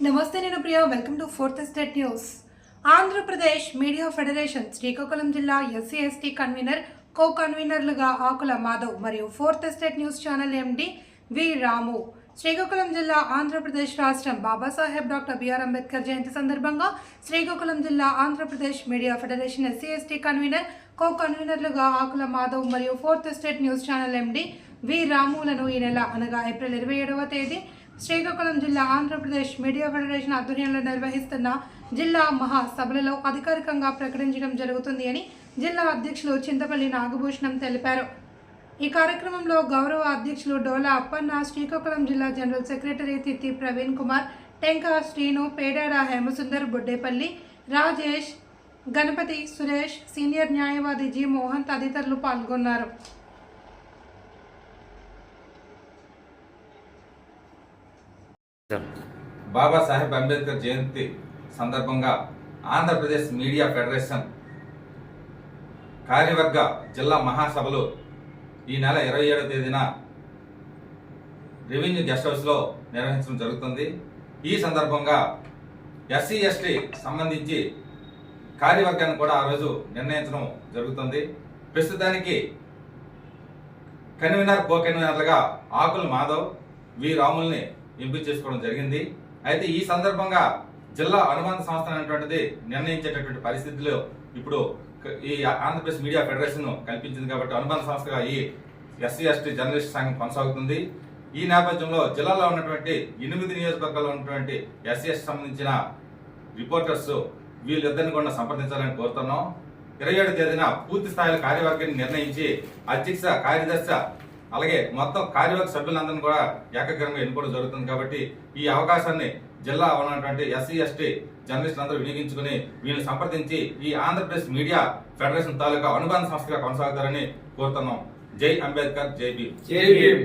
నమస్తే నేను Priya. Welcome to fourth state news Andhra Pradesh media federation Srikakulam జిల్లా SC ST convener co కన్వీనర్లుగా ఆకుల మాధవ్ మరియు fourth state news channel MD V Ramu. Srikakulam జిల్లా ఆంధ్రప్రదేశ్ రాష్ట్రం Babasaheb doctor BR Ambedkar Jayanti సందర్భంగా శ్రీకాకుళం జిల్లా Andhra Pradesh media federation SC ST convener co కన్వీనర్లుగా Akula Madhav మరియు fourth state news channel MD V రాములను ఈ నెల అనగా ఏప్రిల్ ఇరవై ఏడవ తేదీ శ్రీకాకుళం జిల్లా ఆంధ్రప్రదేశ్ మీడియా ఫెడరేషన్ ఆధ్వర్యంలో నిర్వహిస్తున్న జిల్లా మహాసభలలో అధికారికంగా ప్రకటించడం జరుగుతుంది అని జిల్లా అధ్యక్షులు చింతపల్లి నాగభూషణం తెలిపారు. ఈ కార్యక్రమంలో గౌరవ అధ్యక్షులు డోలా అప్పన్న శ్రీకాకుళం జిల్లా general secretary Titti Praveen Kumar Tenka Srinu Pedada Hemasundar Buddepalli Rajesh Ganapathi Suresh senior న్యాయవాది జి మోహన్ తదితరులు పాల్గొన్నారు. బాబాసాహెబ్ అంబేద్కర్ జయంతి సందర్భంగా ఆంధ్రప్రదేశ్ మీడియా ఫెడరేషన్ కార్యవర్గ జిల్లా మహాసభలు ఈ నెల ఇరవై ఏడవ తేదీన రెవెన్యూ గెస్ట్ హౌస్లో నిర్వహించడం జరుగుతుంది. ఈ సందర్భంగా ఎస్సీ ఎస్టీ సంబంధించి కార్యవర్గాన్ని కూడా ఆ రోజు నిర్ణయించడం జరుగుతుంది. ప్రస్తుతానికి కన్వీనర్ కో కన్వీనర్లుగా ఆకుల మాధవ్ వి రాముల్ని ఎంపిక చేసుకోవడం జరిగింది. అయితే ఈ సందర్భంగా జిల్లా అనుబంధ సంస్థ అనేటువంటిది నిర్ణయించేటటువంటి పరిస్థితిలో ఇప్పుడు ఈ ఆంధ్రప్రదేశ్ మీడియా ఫెడరేషన్ కల్పించింది కాబట్టి అనుబంధ సంస్థగా ఈ ఎస్సీ ఎస్టీ జర్నలిస్ట్ సంఘం కొనసాగుతుంది. ఈ నేపథ్యంలో జిల్లాలో ఉన్నటువంటి ఎనిమిది నియోజకవర్గాల్లో ఉన్నటువంటి ఎస్సీ ఎస్టీ సంబంధించిన రిపోర్టర్స్ వీళ్ళిద్దరిని కూడా సంప్రదించాలని కోరుతున్నాం. ఇరవై ఏడు తేదీన పూర్తి స్థాయిలో కార్యవర్గాన్ని నిర్ణయించి అధ్యక్ష కార్యదర్శి అలాగే మొత్తం కార్యవర్గ సభ్యులందరినీ కూడా ఏకగ్రంగా ఎన్నుకోవడం జరుగుతుంది కాబట్టి ఈ అవకాశాన్ని జిల్లా ఉన్నటువంటి ఎస్సీ ఎస్టీ జర్నలిస్టులందరూ వినియోగించుకుని వీళ్ళని సంప్రదించి ఈ ఆంధ్రప్రదేశ్ మీడియా ఫెడరేషన్ తాలూకా అనుబంధ సంస్థగా కొనసాగుతారని కోరుతున్నాం. జై అంబేద్కర్ జై భీమ్. జై భీమ్.